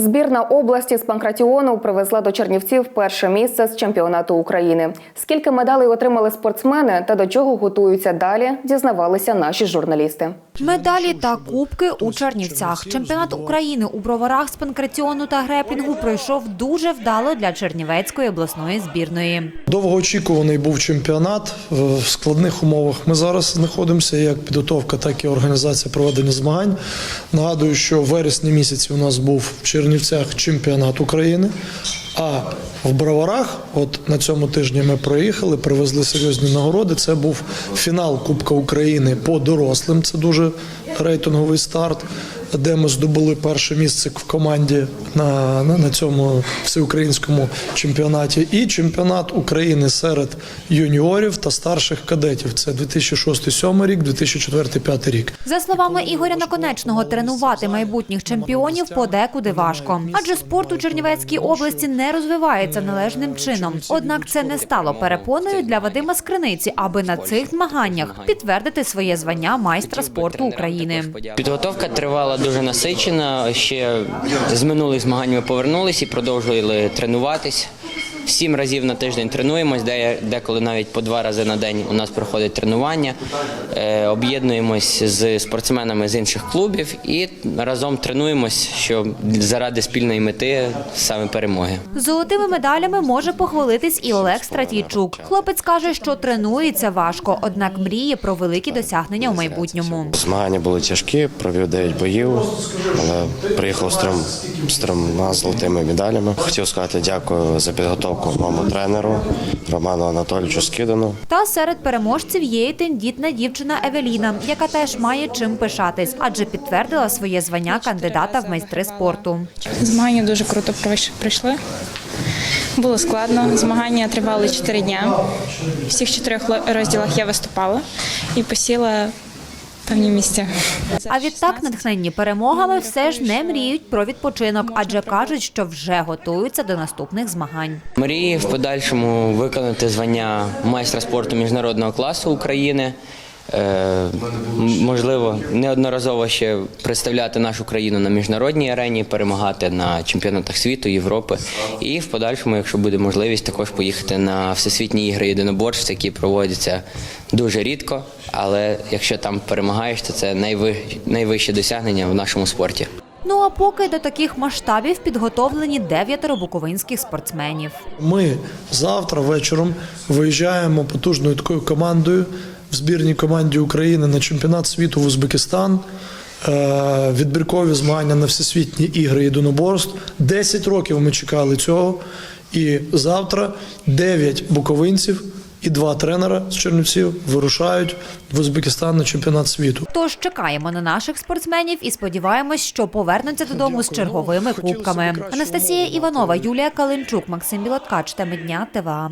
Збірна області з панкратіону привезла до Чернівців перше місце з чемпіонату України. Скільки медалей отримали спортсмени та до чого готуються далі, дізнавалися наші журналісти. Медалі та кубки у Чернівцях. Чемпіонат України у броварах з панкратіону та греплінгу пройшов дуже вдало для Чернівецької обласної збірної. Довгоочікуваний був чемпіонат в складних умовах. Ми зараз знаходимося як підготовка, так і організація проведення змагань. Нагадую, що в вересні місяці у нас був в Чернівцях чемпіонат України. А в Броварах, от на цьому тижні ми проїхали, привезли серйозні нагороди. Це був фінал Кубка України по дорослим. Це дуже рейтинговий старт, де ми здобули перше місце в команді на, на, на цьому всеукраїнському чемпіонаті. І чемпіонат України серед юніорів та старших кадетів. Це 2006-2007 рік, 2004-2005 рік. За словами Ігоря Наконечного, тренувати майбутніх чемпіонів подекуди важко, адже спорт у Чернівецькій області не розвивається належним чином. Однак це не стало перепоною для Вадима Скриниці, аби на цих змаганнях підтвердити своє звання майстра спорту України. Підготовка тривала дуже насичена. Ще з минулих змагань ми повернулись і продовжували тренуватись. Сім разів на тиждень тренуємось, де деколи навіть по два рази на день у нас проходить тренування. Е, Об'єднуємось з спортсменами з інших клубів і разом тренуємось, що заради спільної мети саме перемоги. Золотими медалями може похвалитись і Олег Стратійчук. Хлопець каже, що тренується важко, однак мріє про великі досягнення у майбутньому. Змагання були тяжкі, провів 9 боїв, але приїхав з трьома золотими медалями. Хотів сказати дякую за підготовку моєму тренеру Роману Анатолійовичу Скидану. Та серед переможців є і тендітна дівчина Евеліна, яка теж має чим пишатись, адже підтвердила своє звання кандидата в майстри спорту. Змагання дуже круто пройш- пройшли. Було складно. Змагання тривали 4 дня. Всіх чотирьох розділах я виступала і посіла певні місця. А відтак, натхненні перемогами, все ж не мріють про відпочинок, адже кажуть, що вже готуються до наступних змагань. Мрії в подальшому виконати звання майстра спорту міжнародного класу України. Е, можливо, неодноразово ще представляти нашу країну на міжнародній арені, перемагати на чемпіонатах світу, Європи. І в подальшому, якщо буде можливість, також поїхати на всесвітні ігри єдиноборств, які проводяться дуже рідко. Але якщо там перемагаєш, то це найви- найвище досягнення в нашому спорті. Ну а поки до таких масштабів підготовлені дев'ятеро буковинських спортсменів. Ми завтра вечором виїжджаємо потужною такою командою в збірній команді України на чемпіонат світу в Узбекистан. Е, Відбіркові змагання на всесвітні ігри єдиноборств. 10 років ми чекали цього. І завтра 9 буковинців і два тренера з Чернівців вирушають в Узбекистан на чемпіонат світу. Тож чекаємо на наших спортсменів і сподіваємось, що повернуться додому з черговими кубками. Анастасія Іванова, Юлія Калинчук, Максим Білоткач. Теми дня ТВА.